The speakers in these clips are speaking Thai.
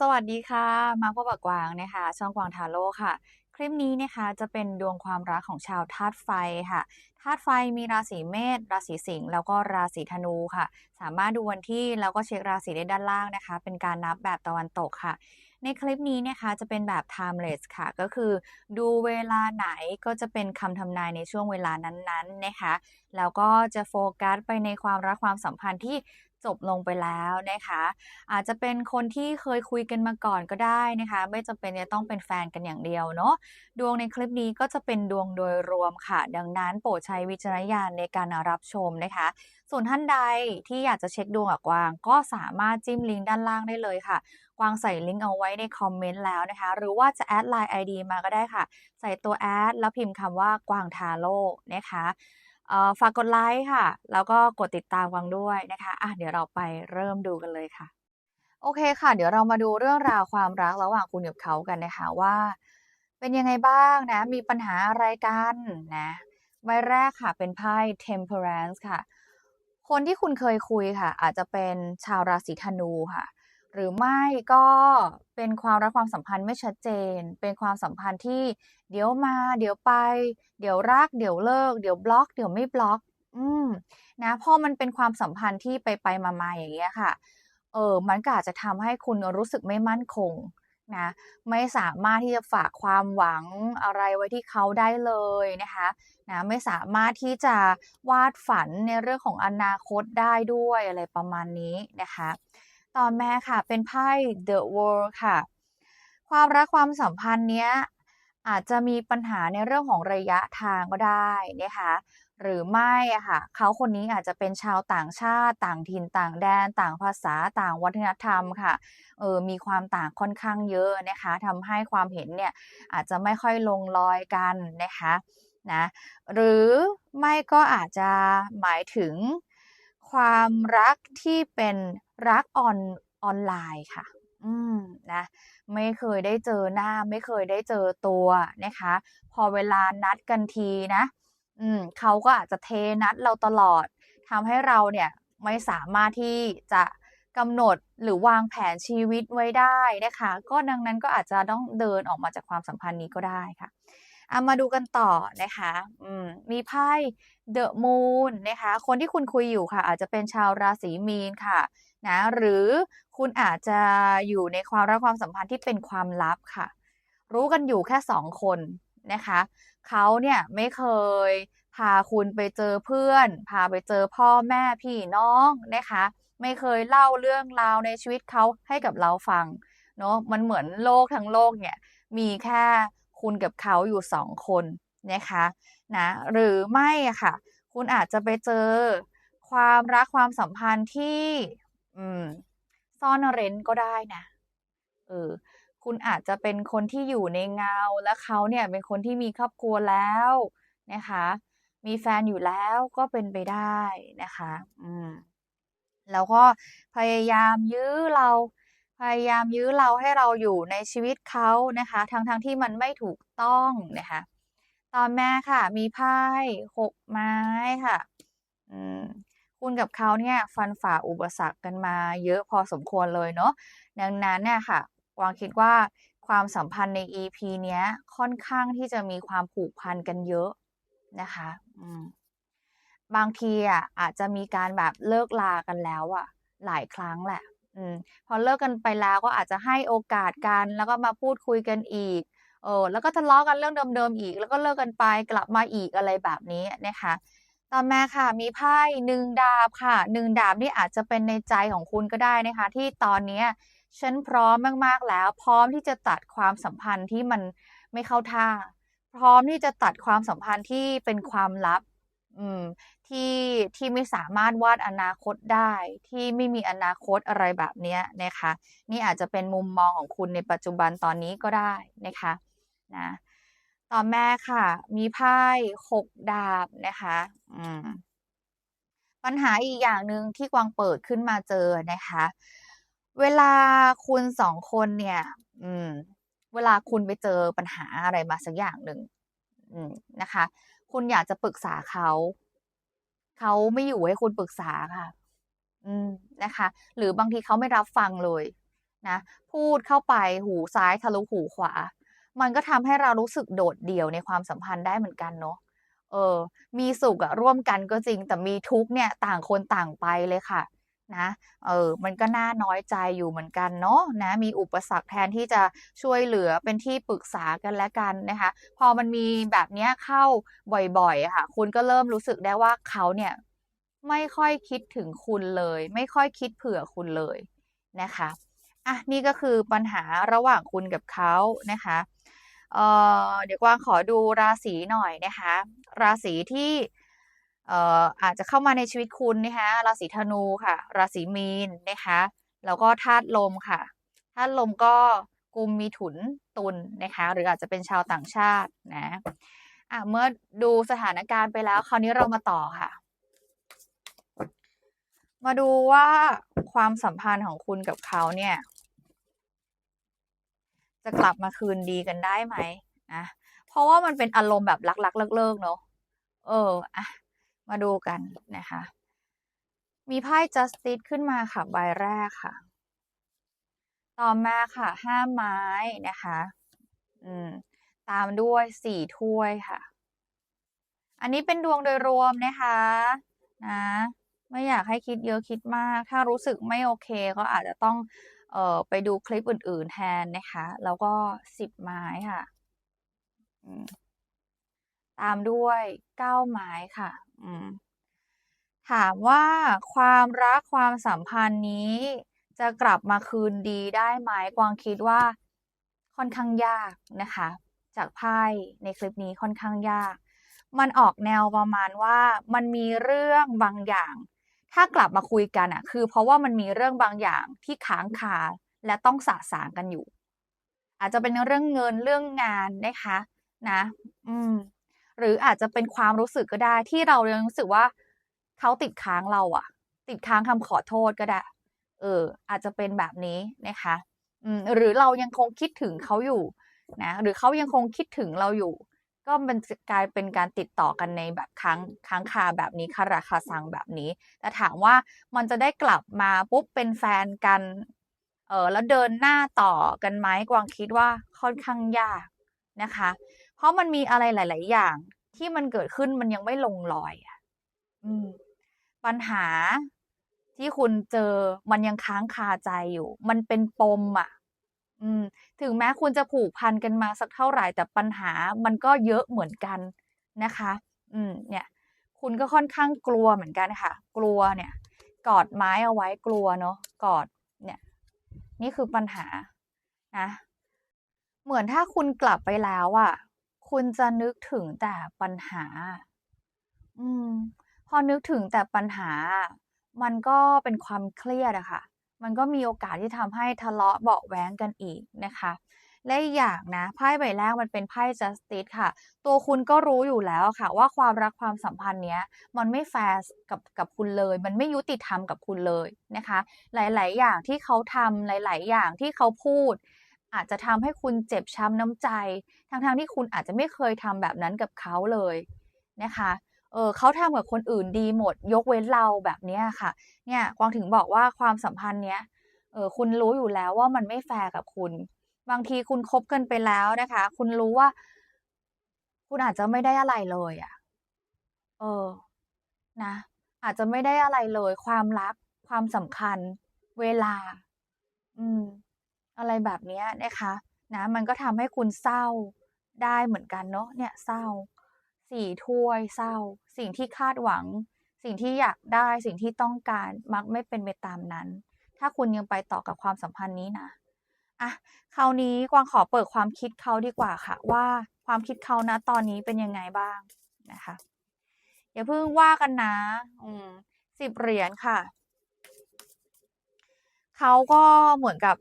สวัสดีค่ะ มาพบกับกวางนะคะ ช่องกวางทาโร่ค่ะ คลิปนี้นะคะจะเป็นดวงความรักของชาวธาตุไฟค่ะธาตุไฟมีราศีเมษราศีสิงห์แล้วก็ราศีธนูค่ะ สามารถดูวันที่แล้วก็เช็คราศีได้ด้านล่างนะคะ เป็นการนับแบบตะวันตกค่ะ ในคลิปนี้นะคะจะเป็นแบบ timeless ค่ะ ก็คือดูเวลาไหนก็จะเป็นคำทำนายในช่วงเวลานั้นๆนะคะ แล้วก็จะโฟกัสไปในความรักความสัมพันธ์ที่ จบลงไปแล้วนะคะ อาจจะเป็นคนที่เคยคุยกันมาก่อนก็ได้นะคะ ไม่จำเป็นจะต้องเป็นแฟนกันอย่างเดียวเนาะดวงในคลิปนี้ก็จะเป็นดวงโดยรวมค่ะ ดังนั้นโปรดใช้วิจารณญาณในการรับชมนะคะ ส่วนท่านใดที่อยากจะเช็คดวงกับกวาง ก็สามารถจิ้มลิงก์ด้านล่างได้เลยค่ะกวางใส่ลิงก์เอาไว้ในคอมเมนต์แล้วนะคะ หรือว่าจะแอดไลน์ ID มาก็ได้ค่ะ ใส่ตัวแอดแล้วพิมพ์คำว่ากวางทาโร่นะคะ ฝากกดไลค์ค่ะ แล้วก็กดติดตามกวางด้วยนะคะอะเดี๋ยวเราไปเริ่มดูกันเลยค่ะ โอเคค่ะ เดี๋ยวเรามาดูเรื่องราวความรักระหว่างคุณกับเขากันนะคะว่า เป็นยังไงบ้างนะ มีปัญหาอะไรกันนะใบแรกค่ะ เป็นไพ่ Temperance ค่ะ คนที่คุณเคยคุยค่ะ อาจจะเป็นชาวราศีธนูค่ะ หรือไม่ก็เป็นความรักความสัมพันธ์ไม่ชัดเจน เป็นความสัมพันธ์ที่เดี๋ยวมา เดี๋ยวไป เดี๋ยวรัก เดี๋ยวเลิก เดี๋ยวบล็อก เดี๋ยวไม่บล็อก อืมนะพอมันเป็นความสัมพันธ์ที่ไปไปมามาอย่างเงี้ยค่ะ เออมันก็อาจจะทำให้คุณรู้สึกไม่มั่นคงนะไม่สามารถที่จะฝากความหวังอะไรไว้ที่เขาได้เลยนะคะนะไม่สามารถที่จะวาดฝันในเรื่องของอนาคตได้ด้วยอะไรประมาณนี้นะคะ ต่อมาค่ะ เป็นไพ่ The World ค่ะ ความรักความสัมพันธ์เนี้ยอาจจะมีปัญหาในเรื่องของระยะทางก็ได้นะคะหรือไม่อะค่ะเขาคนนี้อาจจะเป็นชาวต่างชาติต่างถิ่นต่างแดน ต่างภาษาต่างวัฒนธรรมค่ะเออมีความต่างค่อนข้างเยอะนะคะทำให้ความเห็นเนี่ยอาจจะไม่ค่อยลงรอยกันนะคะนะหรือไม่ก็อาจจะหมายถึง ความรักที่เป็นรักออนออนไลน์ค่ะ อืมนะไม่เคยได้เจอหน้า ไม่เคยได้เจอตัวนะคะ พอเวลานัดกันทีนะ อืมเขาก็อาจจะเทนัดเราตลอดทำให้เราเนี่ยไม่สามารถที่จะกำหนดหรือวางแผนชีวิตไว้ได้นะคะ ก็ดังนั้นก็อาจจะต้องเดินออกมาจากความสัมพันธ์นี้ก็ได้ค่ะ อามาดูกันต่อนะคะอืมมีไพ่ The Moon นะคะ คนที่คุณคุยอยู่ค่ะ อาจจะเป็นชาวราศีมีนค่ะนะหรือคุณอาจจะอยู่ในความรักความสัมพันธ์ที่เป็นความลับค่ะ รู้กันอยู่แค่สองคนนะคะเขาเนี่ยไม่เคยพาคุณไปเจอเพื่อน พาไปเจอพ่อแม่พี่น้องนะคะ ไม่เคยเล่าเรื่องราวในชีวิตเขาให้กับเราฟังเนาะมันเหมือนโลกทั้งโลกเนี่ยมีแค่ คุณกับเขาอยู่สองคนนะคะนะหรือไม่อะค่ะ คุณอาจจะไปเจอความรักความสัมพันธ์ที่ซ่อนเร้นก็ได้นะเออคุณอาจจะเป็นคนที่อยู่ในเงาและเขาเนี่ยเป็นคนที่มีครอบครัวแล้วนะคะ มีแฟนอยู่แล้วก็เป็นไปได้นะคะ อืมแล้วก็พยายามยื้อเรา พยายามยื้อเราให้เราอยู่ในชีวิตเขานะคะ ทั้งๆทที่มันไม่ถูกต้องนะคะ ตอนแม่ค่ะ มีไพ่หกไม้ค่ะ อืมคุณกับเขาเนี่ยฟันฝ่าอุปสรรคกันมาเยอะพอสมควรเลยเนาะดังนั้นเนี่ยค่ะกวางคิดว่าความสัมพันธ์ใน EP เนี้ยค่อนข้างที่จะมีความผูกพันกันเยอะนะคะบางทีอะอาจจะมีการแบบเลิกลากันแล้วอะ หลายครั้งแหละ อืมพอเลิกกันไปแล้วก็อาจจะให้โอกาสกันแล้วก็มาพูดคุยกันอีกเออแล้วก็ทะเลาะกันเรื่องเดิมๆอีก แล้วก็เลิกกันไปกลับมาอีกอะไรแบบนี้นะคะต่อมาค่ะมีไพ่หนึ่งดาบค่ะหนึ่งดาบนี่อาจจะเป็นในใจของคุณก็ได้นะคะ ที่ตอนเนี้ฉันพร้อมมากๆแล้ว พร้อมที่จะตัดความสัมพันธ์ที่มันไม่เข้าท่า พร้อมที่จะตัดความสัมพันธ์ที่เป็นความลับ อืมที่ที่ไม่สามารถวาดอนาคตได้ ที่ไม่มีอนาคตอะไรแบบเนี้ยนะคะ นี่อาจจะเป็นมุมมองของคุณในปัจจุบันตอนนี้ก็ได้นะคะนะต่อมาค่ะ มีไพ่หกดาบนะคะอืมปัญหาอีกอย่างหนึ่งที่กวางเปิดขึ้นมาเจอนะคะ เวลาคุณสองคนเนี่ย อืม เวลาคุณไปเจอปัญหาอะไรมาสักอย่างหนึ่งอืมนะคะ คุณอยากจะปรึกษาเขา เขาไม่อยู่ให้คุณปรึกษาค่ะ อืมนะคะ หรือบางทีเขาไม่รับฟังเลยนะพูดเข้าไปหูซ้ายทะลุหูขวา มันก็ทำให้เรารู้สึกโดดเดี่ยวในความสัมพันธ์ได้เหมือนกันเนาะเออ มีสุขอะร่วมกันก็จริง แต่มีทุกเนี่ยต่างคนต่างไปเลยค่ะ นะเออมันก็น่าน้อยใจอยู่เหมือนกันเนาะนะมีอุปสรรคแทนที่จะช่วยเหลือเป็นที่ปรึกษากันและกันนะคะ พอมันมีแบบนี้เข้าบ่อยๆค่ะ คุณก็เริ่มรู้สึกได้ว่าเขาเนี่ยไม่ค่อยคิดถึงคุณเลย ไม่ค่อยคิดเผื่อคุณเลยนะคะอะนี่ก็คือปัญหาระหว่างคุณกับเขานะคะเออเดี๋ยวกวางขอดูราศีหน่อยนะคะ ราศีที่ อ่ออาจจะเข้ามาในชีวิตคุณนะคะราศีธนูค่ะ ราศีมีนนะคะแล้วก็ธาตุลมค่ะธาตุลมก็กุมมิถุนตุลนะคะหรืออาจจะเป็นชาวต่างชาตินะอะเมื่อดูสถานการณ์ไปแล้ว คราวนี้เรามาต่อค่ะ มาดูว่าความสัมพันธ์ของคุณกับเขาเนี่ย จะกลับมาคืนดีกันได้ไหมนะเพราะว่ามันเป็นอารมณ์แบบรักๆเลิกๆเนาะเอออะ มาดูกันนะคะ มีไพ่ Justice ขึ้นมาค่ะ ใบแรกค่ะ ต่อมาค่ะ5ไม้นะคะ อืม ตามด้วย4ถ้วยค่ะ อันนี้เป็นดวงโดยรวมนะคะ นะไม่อยากให้คิดเยอะคิดมาก ถ้ารู้สึกไม่โอเคก็อาจจะต้อง เอ่อ ไปดูคลิปอื่น ๆ แทนนะคะ แล้วก็10ไม้ค่ะ อืม ตามด้วย9ไม้ค่ะ อืม ถามว่าความรักความสัมพันธ์นี้จะกลับมาคืนดีได้ไหมกวางคิดว่าค่อนข้างยากนะคะ จากไพ่ในคลิปนี้ค่อนข้างยาก มันออกแนวประมาณว่ามันมีเรื่องบางอย่าง ถ้ากลับมาคุยกันอะคือ เพราะว่ามันมีเรื่องบางอย่างที่ค้างคาและต้องสะสางกันอยู่ อาจจะเป็นเรื่องเงินเรื่องงานนะคะ นะ อืม หรืออาจจะเป็นความรู้สึกก็ได้ ที่เรายังรู้สึกว่าเขาติดค้างเราอะติดค้างคำขอโทษก็ได้ เออ อาจจะเป็นแบบนี้นะคะอืมหรือเรายังคงคิดถึงเขาอยู่นะหรือเขายังคงคิดถึงเราอยู่ ก็มันกลายเป็นการติดต่อกันในแบบค้างค้างคาแบบนี้คาราคาซังแบบนี้ แต่ถามว่ามันจะได้กลับมาปุ๊บเป็นแฟนกันเออแล้วเดินหน้าต่อกันไหมกวางคิดว่าค่อนข้างยากนะคะ ราะมันมีอะไรหลาย ๆ อย่าง ที่มันเกิดขึ้นมันยังไม่ลงรอยอะอืมปัญหาที่คุณเจอมันยังค้างคาใจอยู่ มันเป็นปมอะอืม ถึงแม้คุณจะผูกพันกันมาสักเท่าไรแต่ปัญหามันก็เยอะเหมือนกันนะคะ อืม เนี่ย คุณก็ค่อนข้างกลัวเหมือนกันค่ะ กลัวเนี่ย กอดไม้เอาไว้กลัวเนาะกอด เนี่ย นี่คือปัญหานะเหมือนถ้าคุณกลับไปแล้วอะ คุณจะนึกถึงแต่ปัญหา อืม พอนึกถึงแต่ปัญหา มันก็เป็นความเครียดอะค่ะ มันก็มีโอกาสที่ทำให้ทะเลาะเบาะแว้งกันอีกนะคะและอีกอย่างนะไพ่ใบแรกมันเป็นไพ่ Justice ค่ะ ตัวคุณก็รู้อยู่แล้วค่ะ ว่าความรักความสัมพันธ์เนี้ย มันไม่แฟร์กับกับคุณเลย มันไม่ยุติธรรมกับคุณเลยนะคะ หลาย ๆ อย่างที่เขาทำหลาย ๆ อย่างที่เขาพูด อาจจะทำให้คุณเจ็บช้ำน้ำใจ ทั้งๆที่คุณอาจจะไม่เคยทำแบบนั้นกับเขาเลยนะคะเออเขาทำกับคนอื่นดีหมด ยกเว้นเราแบบเนี้ยค่ะ เนี่ยกวางถึงบอกว่าความสัมพันธ์เนี้ยเออคุณรู้อยู่แล้วว่ามันไม่แฟร์กับคุณ บางทีคุณคบกันไปแล้วนะคะ คุณรู้ว่า คุณอาจจะไม่ได้อะไรเลยอะเออ นะ อาจจะไม่ได้อะไรเลย ความรัก ความสำคัญ เวลา อืม อะไรแบบนี้นะคะนะมันก็ทำให้คุณเศร้าได้เหมือนกันเนาะเนี่ยเศร้า4ถ้วยเศร้า สิ่งที่คาดหวัง สิ่งที่อยากได้สิ่งที่ต้องการมักไม่เป็นไปตามนั้น ถ้าคุณยังไปต่อกับความสัมพันธ์นี้นะอะคราวนี้กวางขอเปิดความคิดเขาดีกว่าค่ะ ว่าความคิดเขาณตอนนี้เป็นยังไงบ้างนะคะอย่าเพิ่งว่ากันนะ อืม10เหรียญค่ะ เขาก็เหมือนกับ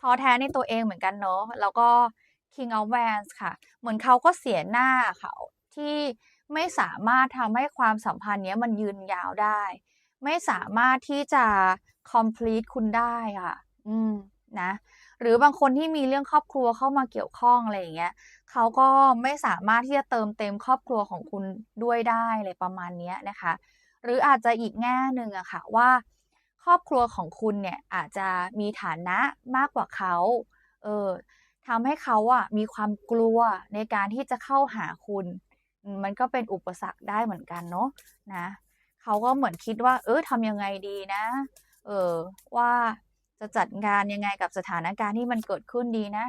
ท้อแท้ในตัวเองเหมือนกันเนาะแล้วก็ King of Wands ค่ะ เหมือนเขาก็เสียหน้าอะค่ะที่ไม่สามารถทำให้ความสัมพันธ์เนี้ยมันยืนยาวได้ ไม่สามารถที่จะ complete คุณได้ค่ะ อืมนะหรือบางคนที่มีเรื่องครอบครัวเข้ามาเกี่ยวข้องอะไรอย่างเงี้ยเขาก็ไม่สามารถที่จะเติมเต็มครอบครัวของคุณด้วยได้อะไรประมาณเนี้ยนะคะ หรืออาจจะอีกแง่หนึ่งอะค่ะว่า รอบครัวของคุณเนี่ยอาจจะมีฐานะมากกว่าเขาเออทำให้เขาอะมีความกลัวในการที่จะเข้าหาคุณมมันก็เป็นอุปสรรคได้เหมือนกันเนาะนะเขาก็เหมือนคิดว่า เออทำยังไงดีนะ เออว่าจะจัดการยังไงกับสถานการณ์ที่มันเกิดขึ้นดีนะ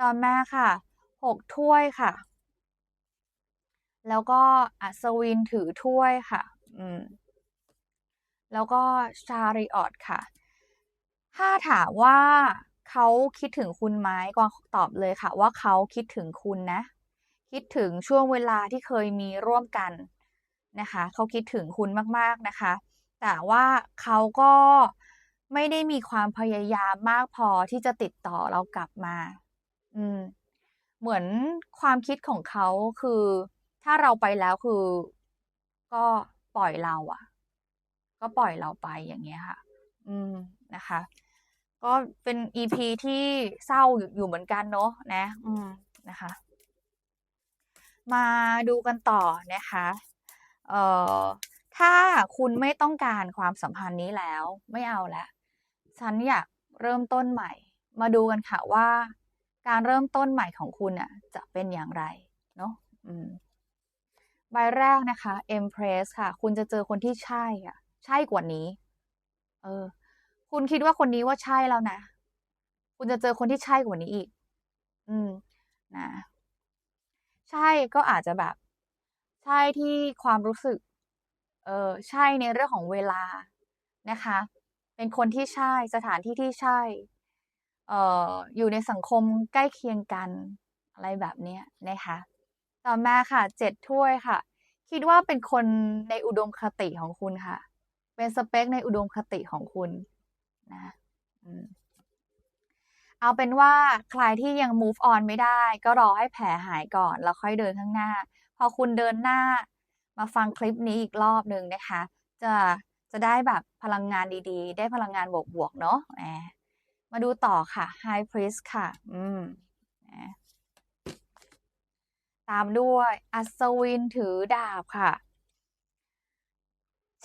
ต่อมาค่ะหกถ้วยค่ะ แล้วก็อัศวินถือถ้วยค่ะ อืม แล้วก็ชาริออตค่ะ ถ้าถามว่าเขาคิดถึงคุณไหมกวางตอบเลยค่ะ ว่าเขาคิดถึงคุณนะ คิดถึงช่วงเวลาที่เคยมีร่วมกันนะคะเขาคิดถึงคุณมากๆนะคะ แต่ว่าเขาก็ไม่ได้มีความพยายามมากพอที่จะติดต่อเรากลับมา อืม เหมือนความคิดของเขาคือ ถ้าเราไปแล้วคือ ก็ปล่อยเราอะ ก็ปล่อยเราไปอย่างเงี้ยค่ะ อืมนะคะ ก็เป็นอีพีที่เศร้าอยู่อยู่เหมือนกันเนาะนะ อืมนะคะ มาดูกันต่อนะคะ เอ่อถ้าคุณไม่ต้องการความสัมพันธ์นี้แล้วไม่เอาแล้วฉันอยากเริ่มต้นใหม่ มาดูกันค่ะว่า การเริ่มต้นใหม่ของคุณน่ะ จะเป็นอย่างไรเนาะอืมใบแรกนะคะ Empress ค่ะ คุณจะเจอคนที่ใช่อะ ใช่กว่านี้ เออ คุณคิดว่าคนนี้ว่าใช่แล้วนะ คุณจะเจอคนที่ใช่กว่านี้อีก อืม นะ ใช่ก็อาจจะแบบ ใช่ที่ความรู้สึก เออ ใช่ในเรื่องของเวลานะคะ เป็นคนที่ใช่สถานที่ที่ใช่ เอ่อ อยู่ในสังคมใกล้เคียงกันอะไรแบบเนี้ยนะคะ ต่อมาค่ะเจ็ดถ้วยค่ะ คิดว่าเป็นคนในอุดมคติของคุณค่ะ เป็นสเปคในอุดมคติของคุณนะอืมเอาเป็นว่าใครที่ยัง move on ไม่ได้ ก็รอให้แผลหายก่อน แล้วค่อยเดินข้างหน้า พอคุณเดินหน้า มาฟังคลิปนี้อีกรอบหนึ่งนะคะ จะจะได้แบบพลังงานดีๆ ได้พลังงานบวกๆเนาะมมาดูต่อค่ะ High Priest ค่ะ อืมนะตามด้วยอัศวินถือดาบค่ะ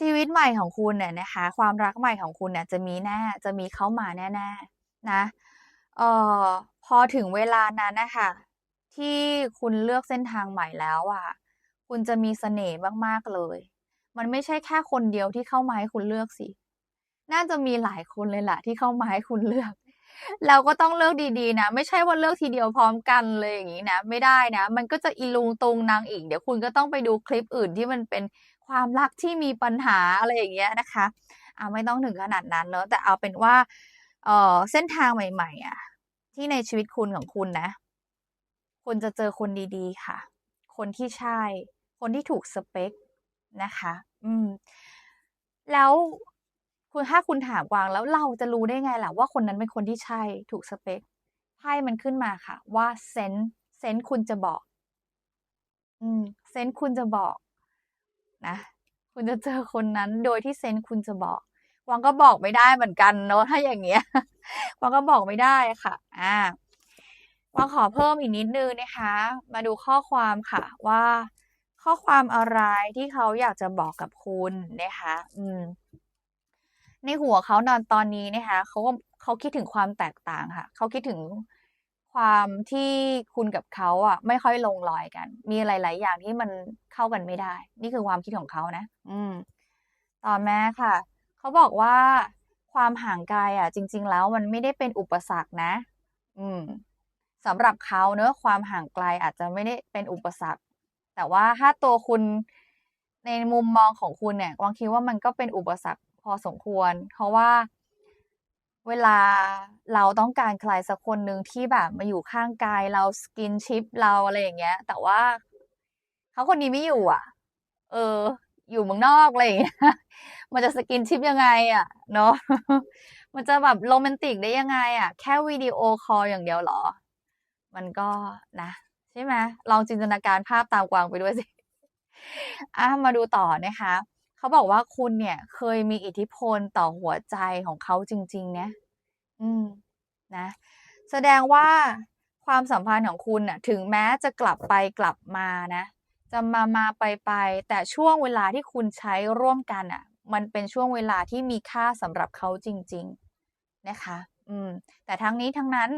ชีวิตใหม่ของคุณเนี่ยนะคะ ความรักใหม่ของคุณเนี่ยจะมีแน่จะมีเข้ามาแน่ๆนะเอ่อพอถึงเวลานั้นนะคะที่คุณเลือกเส้นทางใหม่แล้วอะคุณจะมีเสน่ห์มากๆเลย มันไม่ใช่แค่คนเดียวที่เข้ามาให้คุณเลือกสิ น่าจะมีหลายคนเลยแหละที่เข้ามาให้คุณเลือก เราก็ต้องเลือกดีๆนะ ไม่ใช่ว่าเลือกทีเดียวพร้อมกันเลยอย่างงี้นะ ไม่ได้นะ มันก็จะอีลุงตุงนางอีก เดี๋ยวคุณก็ต้องไปดูคลิปอื่นที่มันเป็น ความรักที่มีปัญหาอะไรอย่างเงี้ยนะคะอ่าไม่ต้องถึงขนาดนั้นเนาะแต่เอาเป็นว่าเอ่อเส้นทางใหม่ ๆอะที่ในชีวิตคุณของคุณนะ คุณจะเจอคนดีๆค่ะ คนที่ใช่ คนที่ถูกสเปกนะคะ อืม แล้วคุณถ้าคุณถามกวางแล้วเราจะรู้ได้ไงล่ะว่าคนนั้นเป็นคนที่ใช่ถูกสเปกไพ่มันขึ้นมาค่ะ ว่าเซนเซนคุณจะบอก อืมเซนคุณจะบอก นะ คุณจะเจอคนนั้นโดยที่เซนคุณจะบอกกวางก็บอกไม่ได้เหมือนกันเนาะถ้าอย่างเงี้ยกวางก็บอกไม่ได้ค่ะ อ่ากวางขอเพิ่มอีกนิดนึงนะคะ มาดูข้อความค่ะว่าข้อความอะไรที่เขาอยากจะบอกกับคุณนะคะ อืม ในหัวเขานอนตอนนี้นะคะเขาก็เขาคิดถึงความแตกต่างค่ะ เขาคิดถึง ความที่คุณกับเขาอะ ไม่ค่อยลงรอยกัน มีหลาย ๆ อย่างที่มันเข้ากันไม่ได้ นี่คือความคิดของเขานะ อืม ต่อมาค่ะ เขาบอกว่าความห่างไกลอะ จริง ๆ แล้วมันไม่ได้เป็นอุปสรรคนะ อืมสำหรับเขาเนาะความห่างไกลอาจจะไม่ได้เป็นอุปสรรค แต่ว่าถ้าตัวคุณในมุมมองของคุณเนี่ยวางคิดว่ามันก็เป็นอุปสรรคพอสมควร เพราะว่า เวลาเราต้องการใครสักคนหนึ่งที่แบบมาอยู่ข้างกายเรา skinship เราอะไรอย่างเงี้ย แต่ว่าเขาคนนี้ไม่อยู่อะ เออ อยู่เมืองนอกอะไรอย่างเงี้ยมันจะ skinship ยังไง อะ เนาะมันจะแบบโรแมนติกได้ยังไง อะ แค่วิดีโอคอลอย่างเดียวเหรอ มันก็นะ ใช่ไหมลองจินตนาการภาพตามกวางไปด้วยสิอามาดูต่อนะคะ เขาบอกว่าคุณเนี่ย เคยมีอิทธิพลต่อหัวใจของเขาจริง ๆ เนะอืม นะ แสดงว่าความสัมพันธ์ของคุณน่ะ ถึงแม้จะกลับไปกลับมานะ จะมาๆไปๆแต่ช่วงเวลาที่คุณใช้ร่วมกันน่ะ มันเป็นช่วงเวลาที่มีค่าสำหรับเขาจริง ๆ นะคะ อืม แต่ทั้งนี้ทั้งนั้น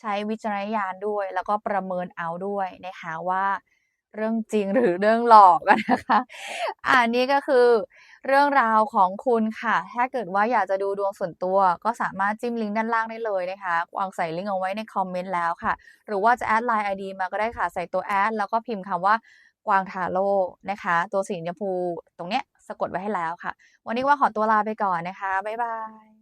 ใช้วิจารณญาณด้วย แล้วก็ประเมินเอาด้วยนะคะว่า เรื่องจริงหรือเรื่องหลอกนะคะอ่านี่ก็คือเรื่องราวของคุณค่ะ ถ้าเกิดว่าอยากจะดูดวงส่วนตัวก็สามารถจิ้มลิงก์ด้านล่างได้เลยนะคะ วางใส่ลิงก์เอาไว้ในคอมเมนต์แล้วค่ะ หรือว่าจะแอดไลน์ ID มาก็ได้ค่ะ ใส่ตัวแอดแล้วก็พิมพ์คำว่ากวางทาโร่นะคะ ตัวสีชมพูตรงเนี้ยสะกดไว้ให้แล้วค่ะ วันนี้กวาขอตัวลาไปก่อนนะคะ บ๊ายบาย